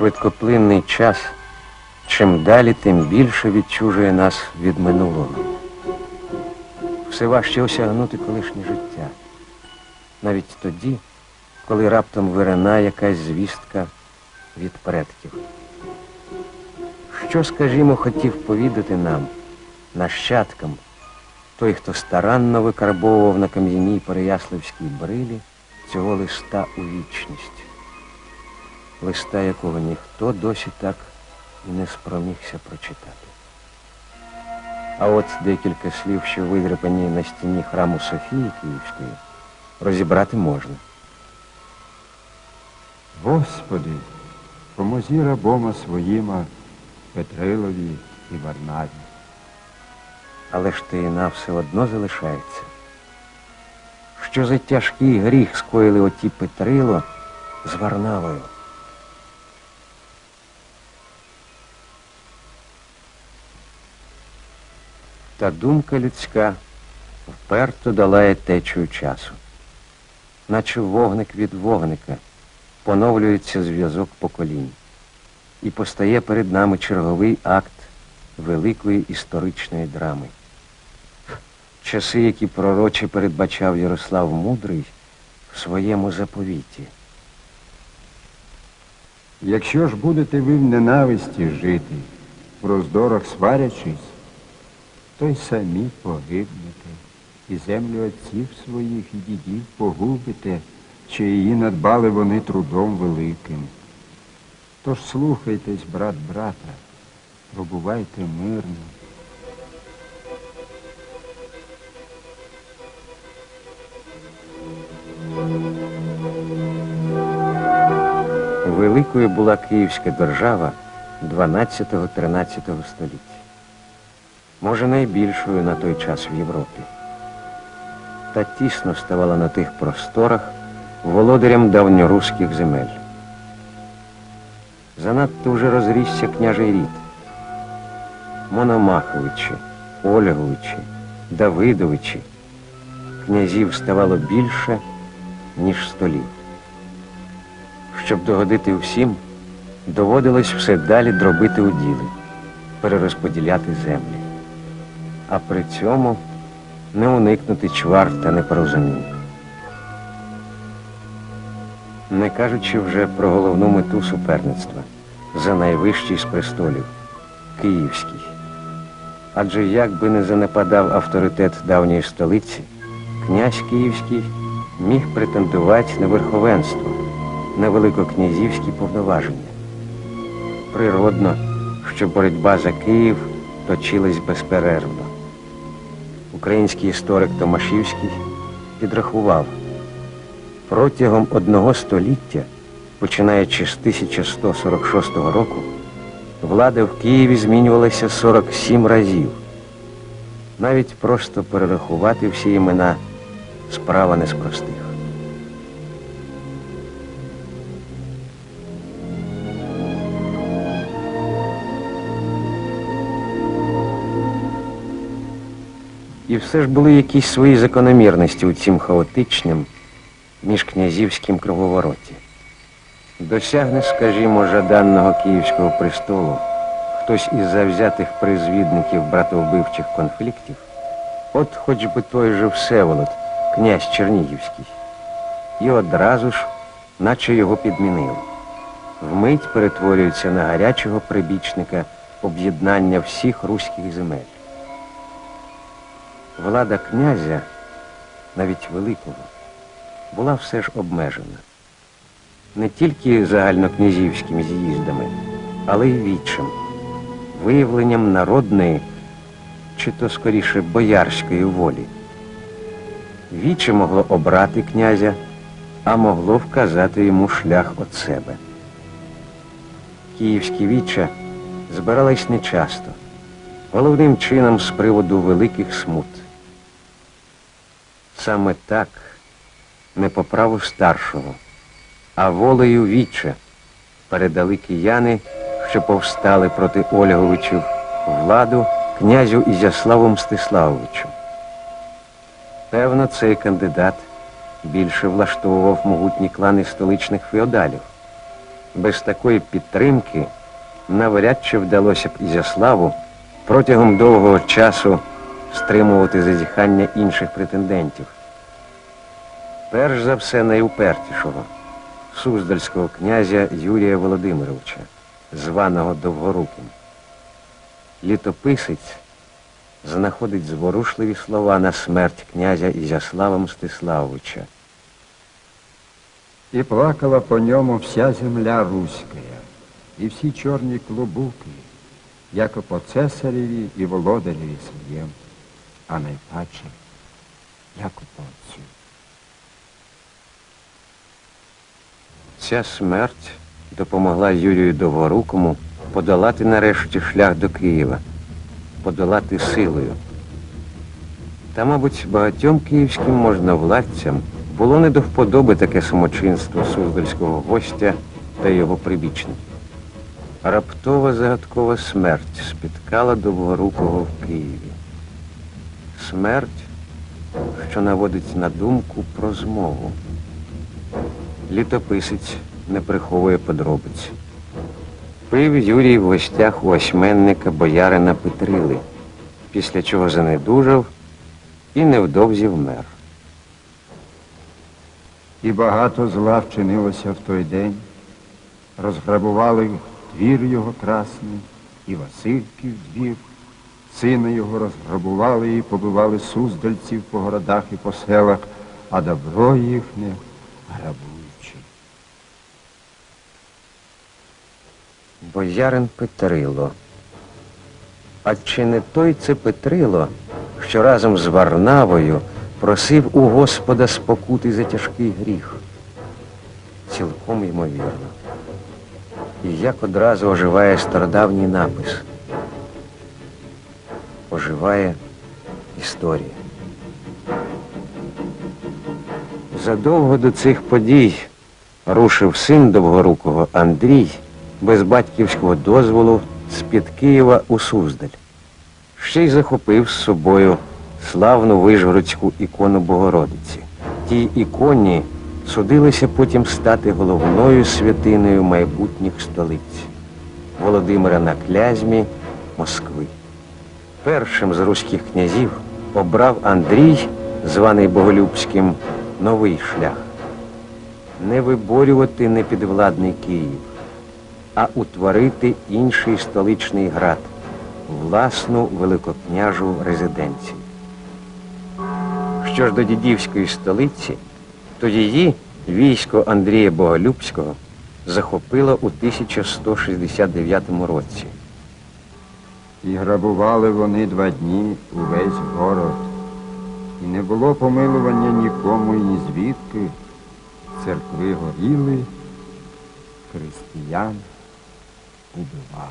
швидкоплинний час, чим далі, тим більше відчужує нас від минулого. Все важче осягнути колишнє життя. Навіть тоді, коли раптом вирина якась звістка від предків. Що, скажімо, хотів повідати нам, нащадкам, той, хто старанно викарбовував на кам'яній Переяславській брилі цього листа у вічність, листа якого ніхто досі так і не спромігся прочитати. А от декілька слів, що видрепані на стіні храму Софії Київської, розібрати можна. Господи, помозі рабома своїма Петрилові і Варнаві. Але ж таїна все одно залишається. Що за тяжкий гріх скоїли оті Петрило з Варнавою? Та думка людська вперто долає течію часу. Наче вогник від вогника поновлюється зв'язок поколінь. І постає перед нами черговий акт великої історичної драми. Часи, які пророче передбачав Ярослав Мудрий в своєму заповіті. Якщо ж будете ви в ненависті жити, в роздорах сварячись, то й самі погибнете, і землю отців своїх і дідів погубите, чи її надбали вони трудом великим. Тож слухайтесь, брат брата, пробувайте мирно. Великою була Київська держава 12-13 століття. Може, найбільшою на той час в Європі. Та тісно ставала на тих просторах володарям давньоруських земель. Занадто вже розрісся княжий рід. Мономаховичі, Ольговичі, Давидовичі. Князів ставало більше, ніж столів. Щоб догодити всім, доводилось все далі дробити уділи, перерозподіляти землі. А при цьому не уникнути чвар та непорозумінь. Не кажучи вже про головну мету суперництва за найвищий з престолів Київський. Адже як би не занепадав авторитет давньої столиці, князь Київський міг претендувати на верховенство на великокнязівські повноваження. Природно, що боротьба за Київ точилась безперервно. Український історик Томашівський підрахував, протягом одного століття, починаючи з 1146 року, влада в Києві змінювалася 47 разів. Навіть просто перерахувати всі імена справа не з. Все ж були якісь свої закономірності у цім хаотичним міжкнязівським круговороті. Досягне, скажімо, жаданного київського престолу хтось із завзятих призвідників братовбивчих конфліктів, от хоч би той же Всеволод, князь Чернігівський, і одразу ж, наче його підмінили. Вмить перетворюється на гарячого прибічника об'єднання всіх руських земель. Влада князя, навіть великого, була все ж обмежена. Не тільки загальнокнязівськими з'їздами, але й вічим, виявленням народної, чи то скоріше боярської волі. Віче могло обрати князя, а могло вказати йому шлях від себе. Київські віча збирались нечасто, головним чином з приводу великих смут. Саме так, не по праву старшого, а волею віче передали кияни, що повстали проти Ольговичів, владу князю Ізяславу Мстиславовичу. Певно, цей кандидат більше влаштовував могутні клани столичних феодалів. Без такої підтримки навряд чи вдалося б Ізяславу протягом довгого часу стримувати зазіхання інших претендентів. Перш за все найупертішого суздальського князя Юрія Володимировича, званого Довгоруким. Літописець знаходить зворушливі слова на смерть князя Ізяслава Мстиславовича. І плакала по ньому вся земля руськая, і всі чорні клобуки, як по цесареві і володареві своєму, а найпаче, як по отцю. Ця смерть допомогла Юрію Довгорукому подолати нарешті шлях до Києва, подолати силою. Та, мабуть, багатьом київським можновладцям було не до вподоби таке самочинство суздальського гостя та його прибічників. Раптова загадкова смерть спіткала Довгорукого в Києві. Смерть, що наводить на думку про змову. Літописець не приховує подробиць. Пив Юрій в гостях у осьменника боярина Петрили, після чого занедужав і невдовзі вмер. І багато зла вчинилося в той день. Розграбували двір його красний, і Васильків двір. Сина його розграбували і побивали суздальців по городах і по селах, а добро їхнє грабуючи. Боярин Петрило. А чи не той це Петрило, що разом з Варнавою просив у Господа спокути за тяжкий гріх? Цілком ймовірно. І як одразу оживає стародавній напис. Оживає історія. Задовго до цих подій рушив син Довгорукого Андрій без батьківського дозволу з-під Києва у Суздаль. Ще й захопив з собою славну вижгородську ікону Богородиці. Тій іконі судилося потім стати головною святиною майбутніх столиць Володимира на Клязьмі, Москви. Першим з руських князів обрав Андрій, званий Боголюбським, новий шлях. Не виборювати непідвладний Київ, а утворити інший столичний град, власну великокняжу резиденцію. Що ж до дідівської столиці, то її військо Андрія Боголюбського захопило у 1169 році. І грабували вони два дні увесь город. І не було помилування нікому і звідки. Церкви горіли, християн убивали.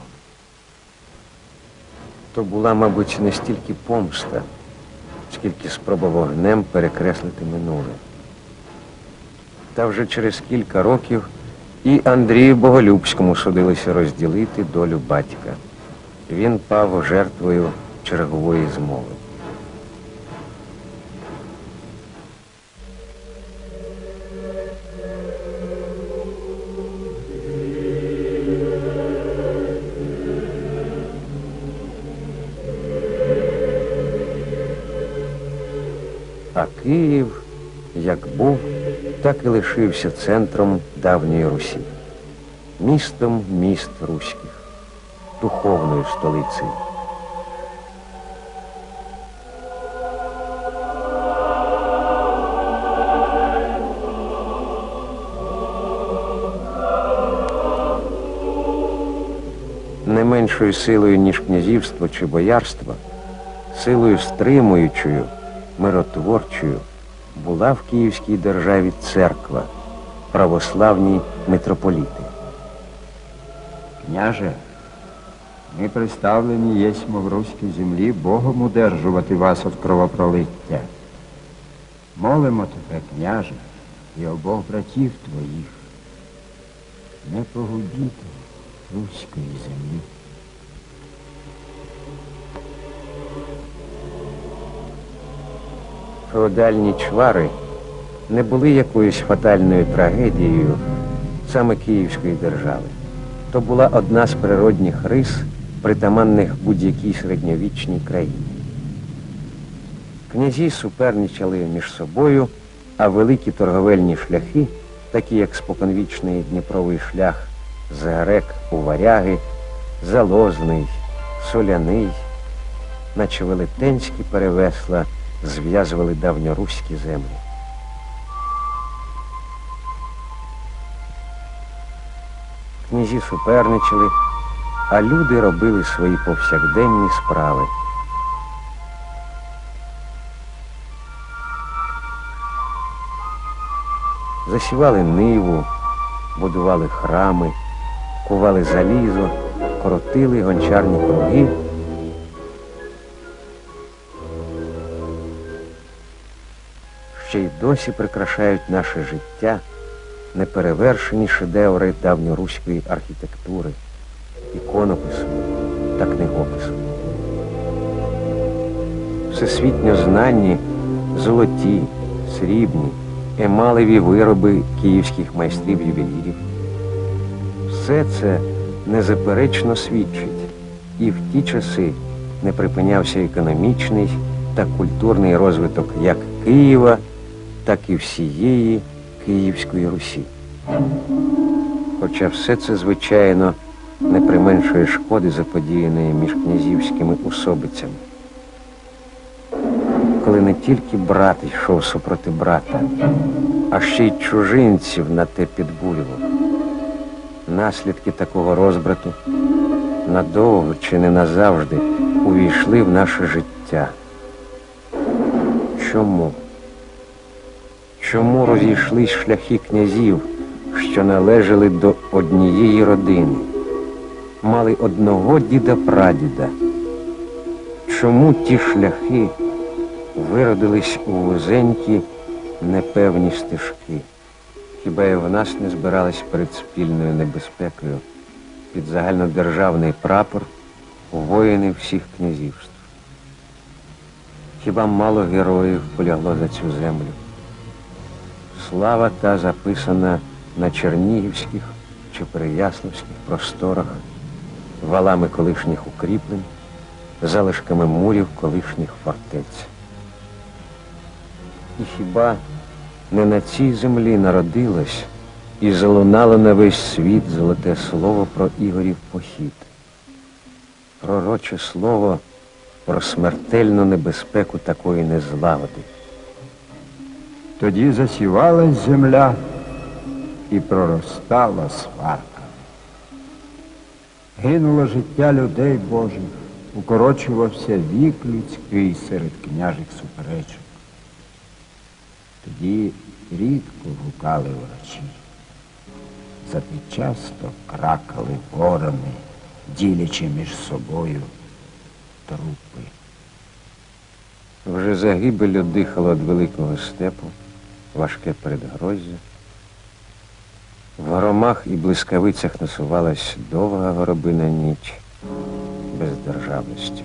То була, мабуть, не стільки помста, скільки спроба вогнем перекреслити минуле. Та вже через кілька років і Андрію Боголюбському судилося розділити долю батька. Він пав жертвою чергової змови. А Київ, як був, так і лишився центром давньої Русі, містом міст руських, духовною столицею. Не меншою силою, ніж князівство чи боярство, силою стримуючою, миротворчою була в Київській державі церква, православні митрополіти. Княже, ми представлені єсмо в руській землі Богом удержувати вас від кровопролиття. Молимо тебе, княже, і обох братів твоїх. Не погубіте руської землі. Феодальні чвари не були якоюсь фатальною трагедією саме Київської держави. То була одна з природних рис, притаманних будь-якій середньовічній країні. Князі суперничали між собою, а великі торговельні шляхи, такі як споконвічний Дніпровий шлях з Грек у Варяги, Залозний, Соляний, наче велетенські перевесла зв'язували давньоруські землі. Князі суперничали, а люди робили свої повсякденні справи. Засівали ниву, будували храми, кували залізо, коротили гончарні круги. Ще й досі прикрашають наше життя неперевершені шедеври давньоруської архітектури, іконопису та книгопису. Всесвітньо знанні золоті, срібні, емалеві вироби київських майстрів ювелірів. Все це незаперечно свідчить, і в ті часи не припинявся економічний та культурний розвиток як Києва, так і всієї Київської Русі. Хоча все це, звичайно, не применшує шкоди, заподіяної між князівськими усобицями. Коли не тільки брат йшов супроти брата, а ще й чужинців на те підбурював. Наслідки такого розбрату надовго чи не назавжди увійшли в наше життя. Чому? Чому розійшлись шляхи князів, що належали до однієї родини, мали одного діда-прадіда? Чому ті шляхи виродились у вузенькі непевні стежки? Хіба і в нас не збирались перед спільною небезпекою під загальнодержавний прапор воїни всіх князівств? Хіба мало героїв полягло за цю землю? Слава та записана на чернігівських чи переяславських просторах, валами колишніх укріплень, залишками мурів колишніх фортець. І хіба не на цій землі народилось і залунало на весь світ золоте слово про Ігорів похід, пророче слово про смертельну небезпеку такої незлагоди. Тоді засівалась земля і проростала сварка. Гинуло життя людей Божих, укорочувався вік людський серед княжих суперечок. Тоді рідко гукали врачі. Зате часто кракали ворони, ділячи між собою трупи. Вже загибелю дихало від великого степу, важке передгроздя. В громах і блискавицях насувалась довга горобина ніч без державності.